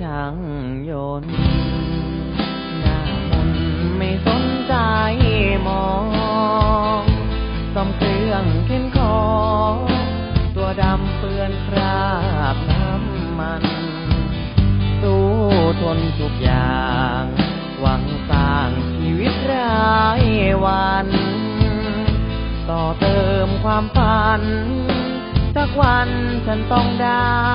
ช่างยนต์หน้ามนไม่สนใจมองซ่อมเครื่องเข็นคอตัวดำเปื้อนคราบน้ำมัน สู้ทนทุกอย่าง หวังสร้างชีวิตรายวัน ต่อเติมความฝันสักวันฉันต้องได้